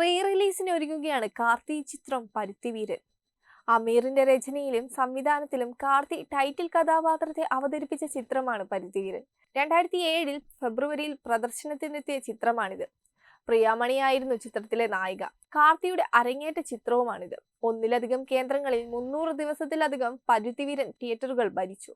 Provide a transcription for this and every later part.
Re റിലീസിന് ഒരുങ്ങുകയാണ് കാർത്തി ചിത്രം പരുത്തിവീരൻ. അമീറിന്റെ രചനയിലും സംവിധാനത്തിലും കാർത്തി ടൈറ്റിൽ കഥാപാത്രത്തെ അവതരിപ്പിച്ച ചിത്രമാണ് പരുത്തിവീരൻ. രണ്ടായിരത്തി ഏഴിൽ ഫെബ്രുവരിയിൽ പ്രദർശനത്തിനെത്തിയ ചിത്രമാണിത്. പ്രിയാമണിയായിരുന്നു ചിത്രത്തിലെ നായിക. കാർത്തിയുടെ അരങ്ങേറ്റ ചിത്രവുമാണിത്. ഒന്നിലധികം കേന്ദ്രങ്ങളിൽ മുന്നൂറ് ദിവസത്തിലധികം പരുത്തിവീരൻ തിയേറ്ററുകൾ ഭരിച്ചു.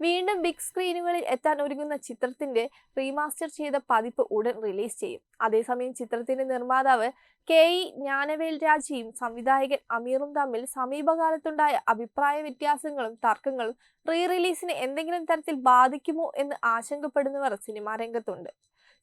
വീണ്ടും ബിഗ് സ്ക്രീനുകളിൽ എത്താൻ ഒരുങ്ങുന്ന ചിത്രത്തിന്റെ റീമാസ്റ്റർ ചെയ്ത പതിപ്പ് ഉടൻ റിലീസ് ചെയ്യും. അതേസമയം ചിത്രത്തിന്റെ നിർമ്മാതാവ് കെ ഇ ജ്ഞാനവേൽ രാജയും സംവിധായകൻ അമീറും തമ്മിൽ സമീപകാലത്തുണ്ടായ അഭിപ്രായ വ്യത്യാസങ്ങളും തർക്കങ്ങളും റീ റിലീസിനെ എന്തെങ്കിലും തരത്തിൽ ബാധിക്കുമോ എന്ന് ആശങ്കപ്പെടുന്നവർ സിനിമാ രംഗത്തുണ്ട്.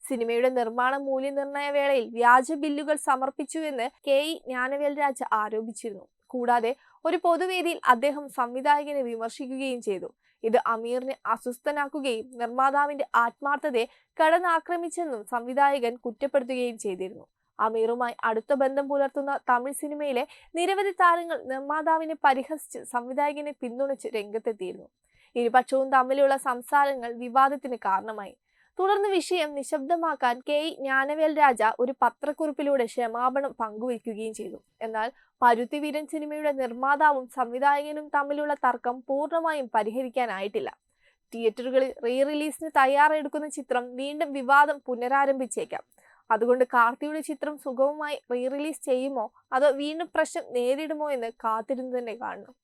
സിനിമയുടെ നിർമ്മാണ മൂല്യനിർണയ വേളയിൽ വ്യാജ ബില്ലുകൾ സമർപ്പിച്ചുവെന്ന് കെ ഇ ജ്ഞാനവേൽ രാജ ആരോപിച്ചിരുന്നു. കൂടാതെ ഒരു പൊതുവേദിയിൽ അദ്ദേഹം സംവിധായകനെ വിമർശിക്കുകയും ചെയ്തു. ഇത് അമീറിനെ അസ്വസ്ഥനാക്കുകയും നിർമ്മാതാവിന്റെ ആത്മാർത്ഥതയെ കടന്നാക്രമിച്ചെന്നും സംവിധായകൻ കുറ്റപ്പെടുത്തുകയും ചെയ്തിരുന്നു. അമീറുമായി അടുത്ത ബന്ധം പുലർത്തുന്ന തമിഴ് സിനിമയിലെ നിരവധി താരങ്ങൾ നിർമ്മാതാവിനെ പരിഹസിച്ച് സംവിധായകനെ പിന്തുണച്ച് രംഗത്തെത്തിയിരുന്നു. ഇരുപക്ഷവും തമ്മിലുള്ള സംസാരങ്ങൾ വിവാദത്തിന് കാരണമായി. തുടർന്ന് വിഷയം നിശബ്ദമാക്കാൻ കെ. ഇ. ജ്ഞാനവേൽ രാജ ഒരു പത്രക്കുറിപ്പിലൂടെ ക്ഷമാപണം പങ്കുവയ്ക്കുകയും ചെയ്തു. എന്നാൽ പരുത്തിവീരൻ സിനിമയുടെ നിർമ്മാതാവും സംവിധായകനും തമ്മിലുള്ള തർക്കം പൂർണമായും പരിഹരിക്കാനായിട്ടില്ല. തിയേറ്ററുകളിൽ റീ റിലീസിന് തയ്യാറെടുക്കുന്ന ചിത്രം വീണ്ടും വിവാദം പുനരാരംഭിച്ചേക്കാം. അതുകൊണ്ട് കാർത്തിയുടെ ചിത്രം സുഗമമായി റീ റിലീസ് ചെയ്യുമോ? അതോ വീണ്ടും പ്രശ്നം നേരിടുമോ എന്ന് കാത്തിരുന്ന് തന്നെ കാണണം.